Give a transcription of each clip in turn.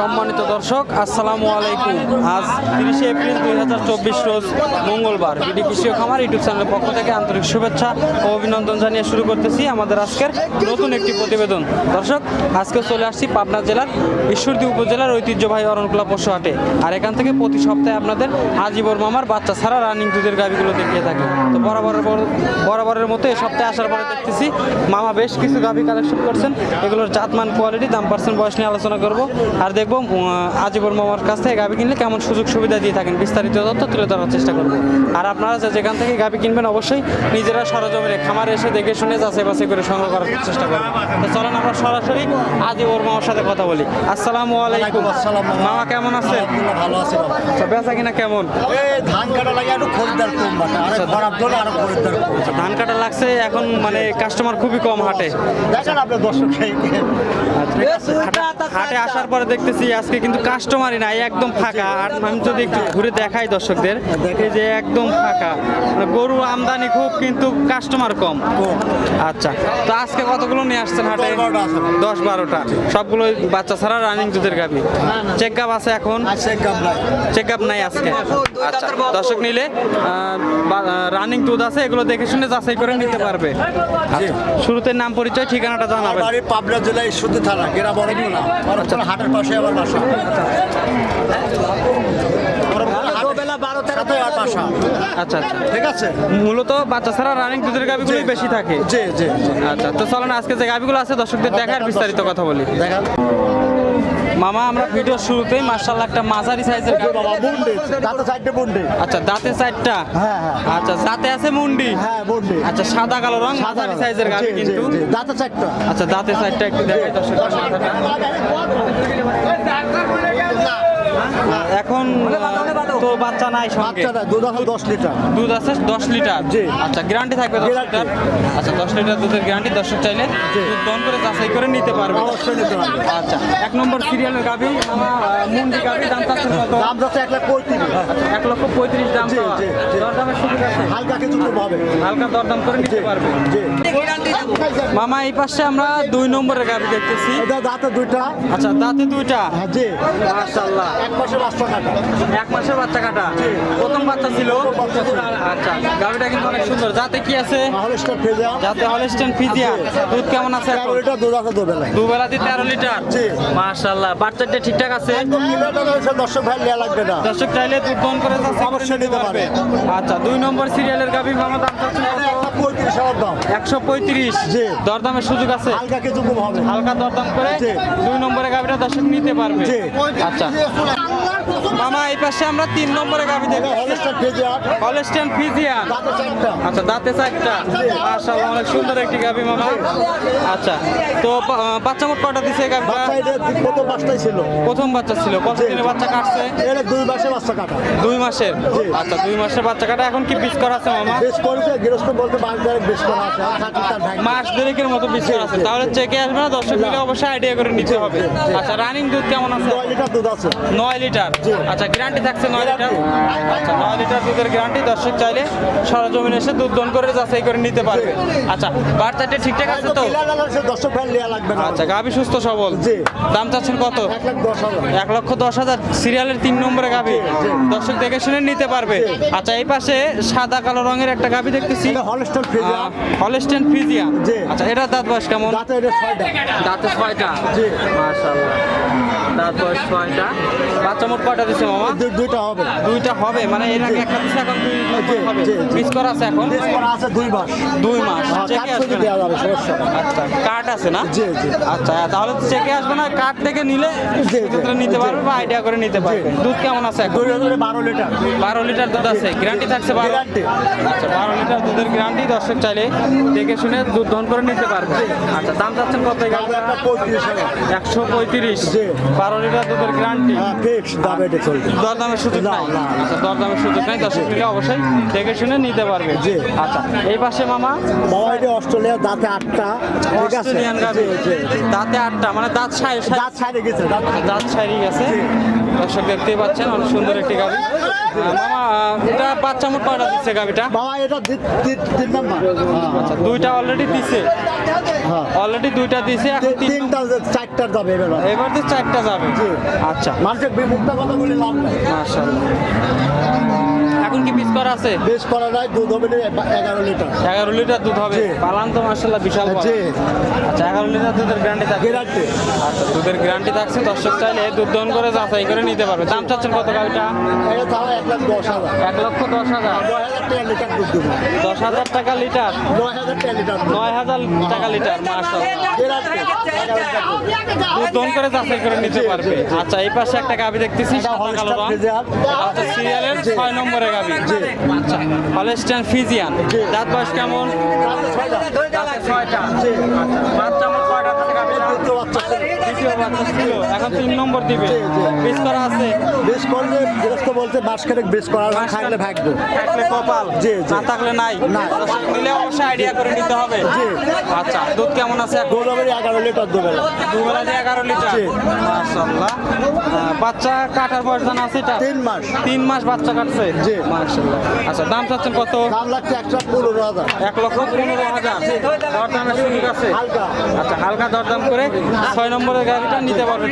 সম্মানিত দর্শক, আসসালামু আলাইকুম। আজ তিরিশে এপ্রিল দুই হাজার চব্বিশ রোজ মঙ্গলবার বিডি কৃষি খামার ইউটিউব চ্যানেলের পক্ষ থেকে আন্তরিক শুভেচ্ছা ও অভিনন্দন জানিয়ে শুরু করতেছি আমাদের আজকের নতুন একটি প্রতিবেদন। দর্শক, আজকে চলে আসছি পাবনা জেলার ঈশ্বরদী উপজেলার ঐতিহ্যবাহী অরণকুলা পশু হাটে। আর এখান থেকে প্রতি সপ্তাহে আপনাদের হাজিবর মামার বাচ্চা ছাড়া রানিং দুধের গাভিগুলো দেখিয়ে থাকে। তো বরাবরের বরাবরের মতো এ সপ্তাহে আসার পরে দেখতেছি মামা বেশ কিছু গাভি কালেকশন করছেন। এগুলোর জাতমান কোয়ালিটি দাম পার্সেন্ট বয়স নিয়ে আলোচনা করব। আর দেখব উম, আজিবর মামার কাছ থেকে গাভি কিনলে কেমন সুযোগ সুবিধা দিয়ে থাকেন বিস্তারিত তথ্য তুলে ধরার চেষ্টা করব। আর আপনারা যেখান থেকে গাভি কিনবেন অবশ্যই নিজেরা সরজমিনে খামারে এসে দেখে শুনে যাচাই বাছাই করে সংগ্রহ করার চেষ্টা করবেন। তো চলেন আমরা সরাসরি আজিবর মামার সাথে কথা বলি। আসসালামু আলাইকুম। মামা। কেমন আছেন? আলহামদুলিল্লাহ ভালো আছি বেচা কিনা কেমন? এই ধান কাটা লাগে একটু খরিদ্দার কম আচ্ছা। কম। ধান কাটা লাগছে এখন মানে কাস্টমার খুবই কম হাটে। দেখেন দর্শক হাটে আসার পরে দেখতেছি আজকে কিন্তু কাস্টমারই নাই একদম ফাঁকা। আর আমি যদি একটু ঘুরে দেখাই দর্শকদের দেখে যে একদম ফাঁকা। মানে গরু আমদানি খুব কিন্তু কাস্টমার কম। আচ্ছা তো আজকে কতগুলো নিয়ে আসছেন হাটে? দশ বারোটা সবগুলো বাচ্চা ছাড়া রানিং দুধের গাবি চেক গাপ আছে এখন? চেক আপ নাই। আজকে। আচ্ছা দর্শক নিলে রানিং দুধ আছে এগুলো দেখে শুনে যাচাই করে নিতে পারবে। আচ্ছা, শুরুতে নাম পরিচয় ঠিকানাটা জানাবেন। পাবনা জেলায় সুতি থানা। গেরা বড় না। বড় হাটের পাশে আবার বাসা। আচ্ছা আচ্ছা। ঠিক আছে? মূলত বাচ্চা ছাড়া রানিং দুধের গাভিগুলোই বেশি থাকে। জি জি। আচ্ছা তো চলেন আজকে যে গাভিগুলো আছে দর্শকদের দেখার বিস্তারিত কথা বলি। দেখেন মামা আমরা ভিডিওর শুরুতেই মার্শাল্লাহ একটা মাঝারি সাইজের দাঁতে বুন্ডি আচ্ছা দাঁতের চারটা হ্যাঁ, হ্যাঁ। আচ্ছা দাঁতে আছে মুন্ডি? হ্যাঁ মুন্ডি। আচ্ছা সাদা কালো রং মাঝারি সাইজের গাড়ি কিন্তু। জি। দাঁতে চারটা আচ্ছা দাঁতের সাইডটা একটু দেখাই দর্শক এখন আহ, তো বাচ্চা নাই সঙ্গে। বাচ্চা না দুধ আছে দশ লিটার। দুধ আছে দশ লিটার? জি। আচ্ছা গ্যারান্টি থাকবে দশ Guarantee। লিটার? আচ্ছা দশ লিটার দুধের গ্যারান্টি দর্শক চাইলে দুধ দন করে যাচাই করে নিতে পারবে। অবশ্যই নিতে পারবে। আচ্ছা এক নম্বর সিরিয়ালের আমার মুন্ডি গাভি দাম কত? দাম যাচ্ছে এক লাখ পঁয়ত্রিশ। এক লক্ষ পঁয়ত্রিশ দাম জি। দরদামের সুযোগ আছে? হালকা কিছু কম হবে হালকা দরদাম করে নিতে পারবে। জি। মামা এই পাশে আমরা দুই নম্বরের গাভি দেখতেছি। এটা দাঁতে দুইটা। আচ্ছা দাঁতে দুইটা? হ্যাঁ, জি। মাশাআল্লাহ। এক মাসে পাঁচশো টাকা এক মাসের বাচ্চা কাটা প্রথম বাচ্চা ছিল। আচ্ছা গাভিটা কিন্তু অনেক সুন্দর। যাতে কি আছে? যাতে হলস্টেন ফিজিয়া দুধ কেমন আছে লিটার দুধ আছে দুবেলায়। দুবেলাতে তেরো লিটার। মাশাল্লাহ বাচ্চাটা ঠিকঠাক আছে? দর্শক ভাই নেওয়া লাগবে না। দর্শক চাইলে দুধ বন্ধ করে অবশ্যই নিতে নিতে পারবে। আচ্ছা দুই নম্বর সিরিয়ালের গাভি মামা দাম পঁয়ত্রিশ হাজার দাম। একশো পঁয়ত্রিশ। দরদামের সুযোগ আছে? হালকা কিছু হবে। হালকা দরদাম করে দুই নম্বরে গাভিটা দর্শক নিতে পারবে। আচ্ছা। মামা এই পাশে আমরা তিন নম্বরে গাভি দেখি হলস্টেন ফিজিয়া আচ্ছা দাঁতে চারটা। মাশাআল্লাহ অনেক সুন্দর একটি গাভি মামা। আচ্ছা তো বাচ্চা মোট কটা দিছে গাভিটা প্রথম বাচ্চাই ছিল প্রথম বাচ্চা ছিল। কত দিনে বাচ্চা কাটছে? দুই মাসে বাচ্চা কাটা। দুই মাসের? আচ্ছা দুই মাসের বাচ্চা কাটা। এখন কি বীজ করা আছে মামা? বেশ করেছে গৃহস্থ বলতে মাস দেড়েক আছে। মাস দেড়েকের মতো বীজ করা আছে। তাহলে চেকে আসবে না দর্শক মিলে অবশ্যই আইডিয়া করে নিতে হবে। আচ্ছা রানিং দুধ কেমন আছে? নয় লিটার দুধ আছে। নয় লিটার। আচ্ছা গ্যারান্টি থাকছে নয় লিটার। আচ্ছা নয় লিটার দুধের গ্যারান্টি দর্শক চাইলে সরজমিনে এসে দুধ দন করে যাচাই করে নিতে পারবে। আচ্ছা বাচ্চাটা ঠিকঠাক আছে তো? দর্শক ভাই নেওয়া লাগবে না। আচ্ছা গাভি সুস্থ সবল। দাম চাচ্ছেন কত? এক লক্ষ দশ হাজার। সিরিয়ালের তিন নম্বরে গাভি। দর্শক দেখে শুনে নিতে পারবে। আচ্ছা এই পাশে সাদা কালো রঙের একটা গাভি দেখতেছি। হলস্টেন ফ্রিজিয়া আচ্ছা এটা দাঁত বয়স কেমন? দাঁতে ছয়টা। দাঁতে ছয়টা। মাশাআল্লাহ। দাঁত বয়স ছয়টা। বাচ্চা মোট কয়টা দিছে মামা? দুইটা হবে। দুইটা হবে মানে এর আগে একটা দিছে এখন দুই হবে। মিস করা আছে এখন? আছে দুই মাস। দুই মাস। হ্যাঁ, চেকে আসবে যাবে সমস্যা আচ্ছা কার্ড আছে না? জি জি। আচ্ছা তাহলে তো চেকে আসবে না। কার্ড থেকে নিলে। সেক্ষেত্রে নিতে পারবে বা আইডিয়া করে নিতে পারবে। দুধ কেমন আছে এখন? বারো লিটার। বারো লিটার দুধ আছে। গ্যারান্টি থাকছে বারো? আচ্ছা বারো লিটার দুধের গ্যারান্টি দর্শক চাইলে দেখে শুনে দুধ ধন করে নিতে পারবে। আচ্ছা দাম চাচ্ছেন কত একশো পঁয়ত্রিশ। বারো লিটার দুধের গ্যারান্টি হ্যাঁ ফিক্স দাম এটা চলবে। দরদামের সুযোগ নাই? না। আচ্ছা দরদামের সুযোগ নাই দর্শক মিলে অবশ্যই দেখে শুনে নিতে পারবে। জি। আচ্ছা এই পাশে মামা? বাবা এটা অস্ট্রেলিয়া দাঁতে আটটা ঠিক আছে। দাঁতে আটটা মানে দাঁত সাই দাঁত ছাড়ে গেছে দাঁত দাঁত সারি গেছে দর্শক দেখতেই পাচ্ছেন অনেক সুন্দর একটি আহ, এটা বাচ্চা মোট কয়টা দিচ্ছে গাভিটা বাবা এটা তিন নাম্বার। হ্যাঁ। আচ্ছা দুইটা অলরেডি দিছে। হ্যাঁ। অলরেডি দুইটা দিছে এখন তিনটা চারটার দাম এবার। এবার তো চারটা যাবে। আচ্ছা। মানুষের বিমুখটা কথা বলে লাভ নাই। মাশাআল্লাহ। আছে? বেশ করা যায় দুধ হবে এগারো লিটার। এগারো লিটার দুধ হবে। পালান তো মার্শাল্লাহ বিশাল বড়। জি। আচ্ছা এগারো লিটার দুধের গ্যারান্টি থাকবে আচ্ছা দুধের গ্যারান্টি থাকছে দর্শক চাইলে দুধ দহন করে যাচাই করে নিতে পারবে। দাম চাচ্ছেন কত গাড়িটা এক লাখ দশ হাজার। এক লক্ষ দশ হাজার। লিটার দুধ দশ হাজার টাকা লিটার? নয় হাজার টাকা লিটার দুধ দহন করে যাচাই করে নিতে পারবে। আচ্ছা এই পাশে একটা গাভি দেখতেছি কালো রং। সিরিয়ালের ছয় নম্বরের গাভি। আচ্ছা হলেস্টান ফিজিয়ান দাঁত বয়স কেমন ছয়টা। ছয়টা। বাচ্চা আমার গাভিটা? দ্বিতীয় বাচ্চা ছিল। এখন তিন নম্বর দিবে। জি। করা আছে। বেশ করলে গৃহস্থ বলতে মাস খানেক বেশ করা না খাইলে ভাগ্য। থাকলে কপাল। জি। না থাকলে নাই। দর্শক নিলে অবশ্যই আইডিয়া করে নিতে হবে। জি। আচ্ছা দুধ কেমন আছে হবে এগারো লিটার দুবেলা দুবেলা এগারো লিটার। জি। মাশাআল্লাহ। বাচ্চা কাটার বয়স জানা আছে এটা? তিন মাস। তিন মাস বাচ্চা কাটছে? জি। মাশাআল্লাহ। আচ্ছা দাম চাচ্ছেন কত? দাম লাগছে একশো পনেরো হাজার। এক লক্ষ পনেরো হাজার। দরদামের সুযোগ আছে? হালকা। আচ্ছা হালকা দরদাম করে ছয় নম্বরের গাড়িটা নিতে পারবে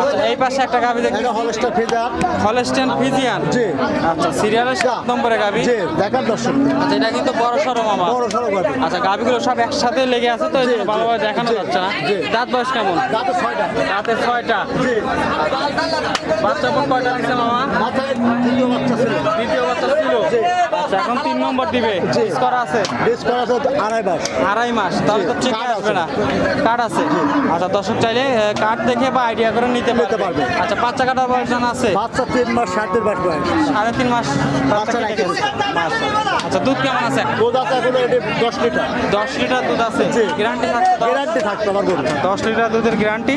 আচ্ছা এই পাশে একটা গাভি দেখি। এটা হলস্টার ফিজার হলস্টেন ফিজিয়ান জি। আচ্ছা সিরিয়ালের সাত নম্বরে গাভি। জি দেখার দর্শক। আচ্ছা এটা কিন্তু বড় সড়ো মামা। বড় সড়ো গাড়ি আচ্ছা গাভিগুলো সব একসাথে লেগে আছে তো এই জন্য ভালোভাবে দেখানো যাচ্ছে না। দাঁত বয়স কেমন? দাঁতে ছয়টা। রাতে ছয়টা। জি। বাচ্চা বোন কয়টা দিচ্ছে মামা? মাথায় দ্বিতীয় বাচ্চা ছিল। দ্বিতীয় বাচ্চা ছিল। জি। আচ্ছা এখন তিন নম্বর দিবে। জি। করা আছে? করা আছে আড়াই মাস। আড়াই মাস তাহলে তো ঠিক আসবে আছে। না। কার্ড আছে। আচ্ছা দর্শক চাইলে কার্ড দেখে বা আইডিয়া করে নিতে পারবে। আচ্ছা বাচ্চা কাটার বয়স জানা আছে? বাচ্চা তিন মাস সাড়ে তিন মাস বয়স। সাড়ে তিন মাস বাচ্চা বাচ্চা কেটে গেছে। আচ্ছা দুধ কেমন আছে? দুধ আছে এখন দশ লিটার। দশ লিটার দুধ আছে। গ্যারান্টি থাকছে গ্যারান্টি থাকতো আমার গরু দশ লিটার দুধের গ্যারান্টি।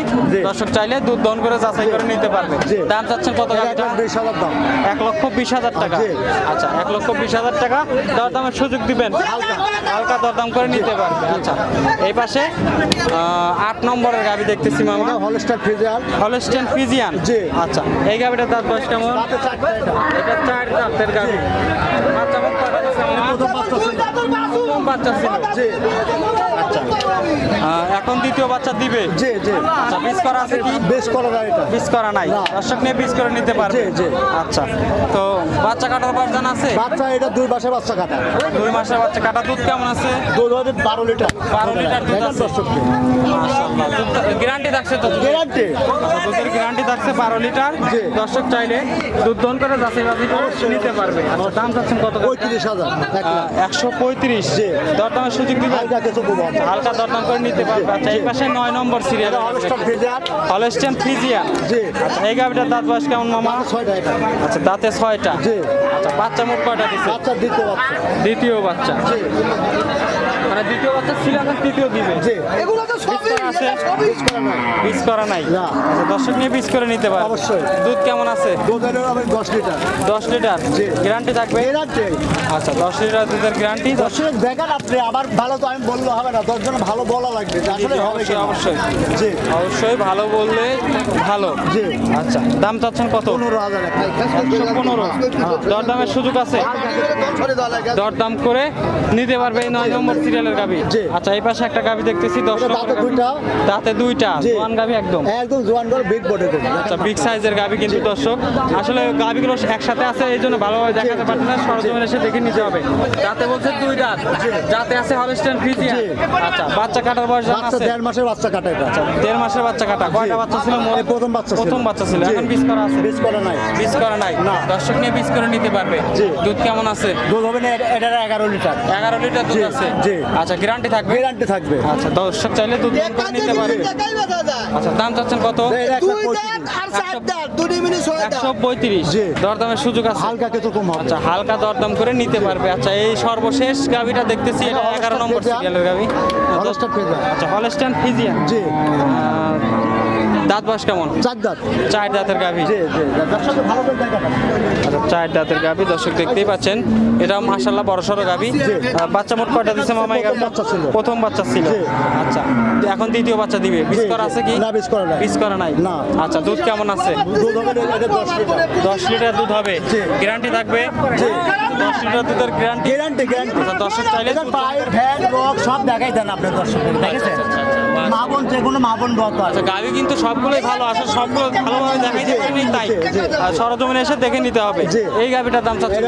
দর্শক চাইলে দুধ দন করে যাচাই করে নিতে পারবে। দাম চাচ্ছেন কত বিশ হাজার দাম। এক লক্ষ বিশ হাজার টাকা। আচ্ছা এক লক্ষ বিশ হাজার টাকা দরদামের সুযোগ দিবেন। হালকা। হালকা দরদাম করে নিতে পারবে। আচ্ছা এই পাশে আট নম্বরের গাড়ি দেখতেছি মামা হলস্টার ফিজার হলস্টার ফিজিয়ান জি। আচ্ছা এই গাবিটা তার বয়স কেমন এটা চার দাঁতের গাবি বাচ্চা বাচ্চা ছিল বাচ্চা ছিল জি আহ, এখন দ্বিতীয় বাচ্চা দিবে। জি জি। আচ্ছা পিস করা আছে কি? বেশ করা যায় এটা। করা নাই। দর্শক নিয়ে পিস করে নিতে পারবে। জি, জি। আচ্ছা তো বাচ্চা কাটার বয়স জানা আছে? বাচ্চা এটা দুই মাসে বাচ্চা কাটা। দুই মাসের বাচ্চা কাটা। দুধ কেমন আছে? দুধ হবে বারো লিটার। বারো লিটার দুধ আছে। গ্যারান্টি থাকছে তো? গ্যারান্টি। আচ্ছা, দুধের গ্যারান্টি থাকছে বারো লিটার। জি। দর্শক চাইলে দুধ দন করে যাচাই বাছাই করে নিতে পারবে। আচ্ছা দাম চাচ্ছেন কত পঁয়ত্রিশ হাজার। এক লাখ। একশো পঁয়ত্রিশ। জি। দরদামের সুযোগ দিবেন? কিছু হবে। হালকা দরদাম করে নিতে পারবে। আচ্ছা এই পাশে নয় নম্বর সিরিয়াল হলস্টেন ফ্রিজিয়া জি। আচ্ছা এই গাভিটার দাঁত বয়স কেমন মামা? আচ্ছা দাঁতে ছয়টা। জি। আচ্ছা বাচ্চা মোট কয়টা দিচ্ছে দ্বিতীয় বাচ্চা। দ্বিতীয় বাচ্চা। মানে দ্বিতীয় বাচ্চা ছিল এখন তৃতীয় দিবে। জি। এগুলো তো সবই আছে? বেশ করা নয় পিস করা নাই? না। আচ্ছা দর্শক নিয়ে পিস করে নিতে পারবে অবশ্যই। দুধ কেমন আছে? দুধ হলো হবে দশ লিটার। দশ লিটার? জি। গ্যারান্টি থাকবে? গ্যারান্টি। আচ্ছা দশ লিটার দুধের গ্যারান্টি? দর্শক দেখান আপনি আবার ভালো তো আমি বললে হবে না দশজন ভালো বলা লাগবে আসলে হবে অবশ্যই কিনা। অবশ্যই জি। অবশ্যই ভালো বললে ভালো। জি। আচ্ছা দাম চাচ্ছেন কত? পনেরো হাজার এক একশো পনেরো। দরদামের সুযোগ আছে? দরদাম করে নিতে পারবে এই নয় নম্বর সিরিয়ালের গাবি? আচ্ছা এই পাশে একটা গাবি দেখতেছি দশ দাঁতে দুইটা। দাঁতে দুইটা জোয়ান গাবি একদম। একদম জোয়ান করে বিগ বডি আচ্ছা বিগ সাইজের গাবি কিন্তু দর্শক। আসলে গাবিগুলো একসাথে আছে এই জন্য ভালোভাবে দেখাতে পারছে না সরজমিনে এসে দেখে নিতে হবে। যাতে বলছে দুই দাঁত। যাতে আছে হলস্টেন ফ্রিজিয়ান জি। আচ্ছা বাচ্চা কাটার বয়স জানা আছে? দেড় মাসের বাচ্চা কাটা এটা। আচ্ছা দেড় মাসের বাচ্চা কাটা। কয়টা বাচ্চা ছিল? মোট? প্রথম বাচ্চা প্রথম বাচ্চা ছিল। এখন বিষ করা আছে? বেশ করা নাই। বিষ করা নাই? না। দর্শক নিয়ে বিষ করে নিতে পারবে। দুধ কেমন আছে? দুধ হবে না এটা এগারো লিটার। এগারো লিটার দুধ আছে। জি। আচ্ছা গ্যারান্টি থাকবে? গ্যারান্টি থাকবে। আচ্ছা দর্শক চাইলে দুধ দান করে নিতে পারবে। আচ্ছা দাম চাচ্ছেন কত? একশো পঁয়ত্রিশ। দরদামের সুযোগ আছে? হালকা কিছু কম হবে। আচ্ছা হালকা দরদাম করে নিতে পারবে। আচ্ছা এই সর্বশেষ গাভিটা দেখতেছি এটা এগারো নম্বর। সিরিয়ালের গাভি। হলস্টার ফিজার আচ্ছা হলস্টান ফিজিয়ান। জি। দাঁত বাস কেমন? চার দাঁত। চার দাঁতের গাভী। দর্শক আচ্ছা চার দাঁতের গাভী দর্শক দেখতেই পাচ্ছেন। এটা মাশাল্লাহ বড় সড়ো গাভী। বাচ্চা মোট কয়টা দিচ্ছে মামা প্রথম বাচ্চা ছিল। প্রথম বাচ্চা ছিল। জি। আচ্ছা এখন দ্বিতীয় বাচ্চা দিবে। বিষ করা আছে কি? না, বীজ করা নাই। করা নাই? না। আচ্ছা দুধ কেমন আছে? দুধ হবে এটা দশ লিটার। দুধ হবে। গ্যারান্টি থাকবে? দশ লিটার দুধের গ্যারান্টি? Guarantee guarantee. আচ্ছা দর্শক চাইলে ভ্যান সব দেখাই দেন আপনার দর্শকের দেখেছেন আচ্ছা। মা বোন যে কোনো মা বোন রত আছে। আচ্ছা গাভি কিন্তু সবগুলোই ভালো আসলে সবগুলো ভালোভাবে দেখাইতে পারেনি তাই। সরজমিনে এসে দেখে নিতে হবে। এই গাভিটার দাম চাচ্ছে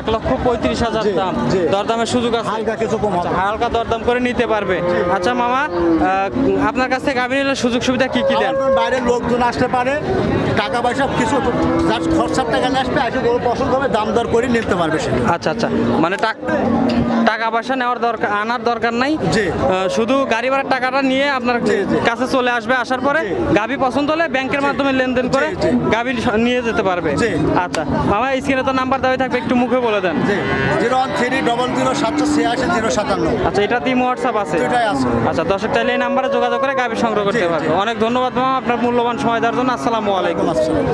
এক লক্ষ পঁয়ত্রিশ হাজার। দাম। দরদামের সুযোগ আছে। হালকা কিছু কম আচ্ছা, হালকা দরদাম করে নিতে পারবে। আচ্ছা মামা আপনার কাছ থেকে গাভি নিলে সুযোগ সুবিধা কি কি দেন? বাইরের লোকজন আসতে পারে টাকা পয়সা কিছু যার খরচার টাকা আসবে এসে গরু পছন্দ হবে দাম দর করে নিতে পারবে সে। আচ্ছা আচ্ছা মানে টাকা পয়সা নেওয়ার দরকার আনার দরকার নাই। শুধু গাড়ি ভাড়ার টাকাটা নিয়ে আপনার। কাছে চলে আসবে আসার পরে গাভী পছন্দ হলে ব্যাংকের মাধ্যমে লেনদেন করে গাভী নিয়ে যেতে পারবে। আচ্ছা মামা স্ক্রিনে তো নাম্বার দেওয়া থাকবে একটু মুখে বলে দেন। Zero one three double zero সাতশো ছিয়াশি জিরো সাতান্ন। আচ্ছা এটা তিন হোয়াটসঅ্যাপ আছে। আচ্ছা দর্শক চাইলে এই নাম্বারে যোগাযোগ করে গাভি সংগ্রহ করতে। পারবে। অনেক ধন্যবাদ মামা আপনার মূল্যবান সময় দেওয়ার জন্য। আসসালামু আলাইকুম। আসসালাম।